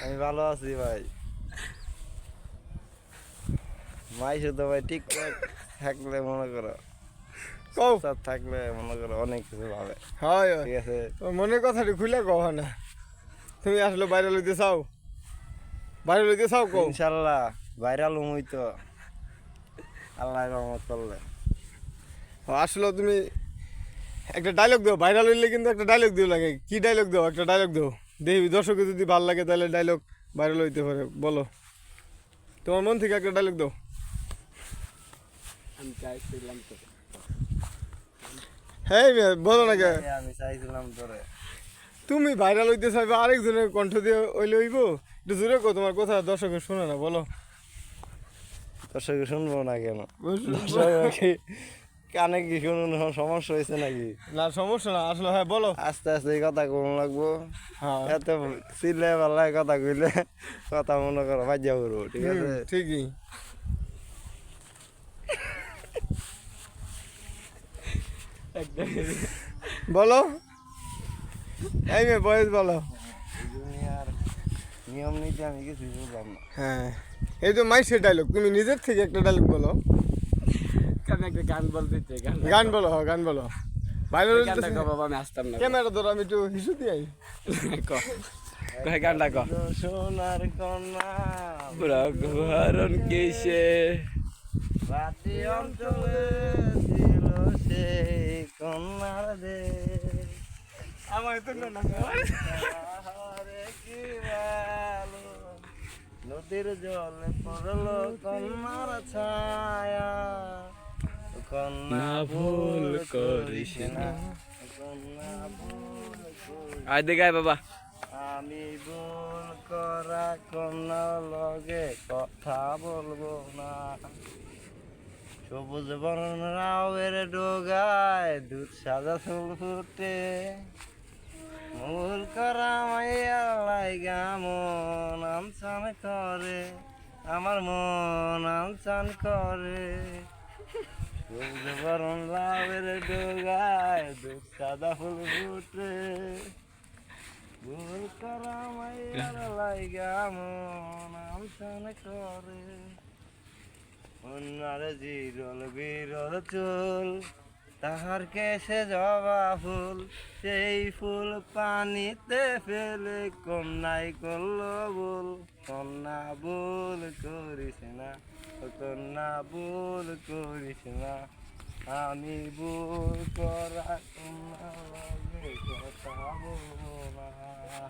আমি ভালো আছি ভাই। মাই শুধু ভাই ঠিক থাকলে মনে করো কও। থাকলে মনে করো অনেক কিছু ভাবে। হয় ঠিক আছে? মনের কথাটি খুলে কও না। তুমি আসলে বাইরে লইতে চাও? বাইরে লইতে চাও কও? ইনশাল্লাহ ভাইরাল হই তো। আল্লাহ রহমত করলে। আসলে তুমি একটা ডায়লগ দাও। ভাইরাল হইলে কিন্তু একটা ডায়লগ দিও লাগে। কি ডায়লগ দাও? একটা ডায়লগ দাও। দেখবি দর্শকের যদি ভালো লাগে তাহলে ডায়লগ ভাইরাল হইতে পারে বলো। তোমার মন থেকে একটা ডায়লগ দাও। আমি চাইছিলাম তো। হ্যাঁ বলো না কে? আমি চাইছিলাম তোরে। তুমি ভাইরাল হইতে চাইবে আরেকজনের কণ্ঠ দিয়ে ওইলে হইব? একটু জোরে কো তোমার কথা দর্শকে শোনে না বলো। দর্শকে শুনব না কেন? দর্শক কানে কি শুনুন সমস্যা হয়েছে নাকি? না সমস্যা না আসলে হ্যাঁ বলো। আস্তে আস্তে এই কথা কম লাগবো। হ্যাঁ। এত চিল্লে পাল্লায় কথা কইলে কথা মনে করো বাজ্যা করব ঠিক আছে? ঠিকই। বলো। এই মেয়ে বয়স বলো। দুনিয়ার নিয়ম নীতি আমি কিছু বুঝলাম না। হ্যাঁ। এই তো মাইসের ডায়লগ তুমি নিজের থেকে একটা ডায়লগ বলো। আমি একটা গান বলতে চাই গান গান বলো হ্যাঁ, গান বলো। ভাইরাল বাবা আমি আসতাম না। ক্যামেরা ধরো আমি একটু হিসু দিই কয় গানটা ক। সোনার কন্যা রঘুহরণ কিসে? রাতি অঞ্চলে ছিল সেই কন্যার দেশ। আমার তো না আহারে কি ভালো। নদীর জলে পড়ল কন্যার ছায়া। না ভুল করিস না। আয় দেখায় বাবা। আমি ভুল করা কন্যা লগে কথা বলব না। সবুজ বরণ রাওয়ের ডোগায় দুধ সাদা ফুল ফুটে। মূল করা মাইয়া লাইগা মন আনসান করে আমার মন আনসান করে। সবুজ বরণ লাভের ডোগায় দুধ সাদা ফুল ফুটে। ভুল করা মাইয়ার লাইগা মন আমসান করে। অন্যার জিরল বিরল চুল তাহার কেসে জবা ফুল, সেই ফুল পানিতে ফেলে কম নাই করল বল। কন্যা ভুল করিস না কন্যা ভুল করিস না, আমি ভুল করা কন্যা কথা বলব না।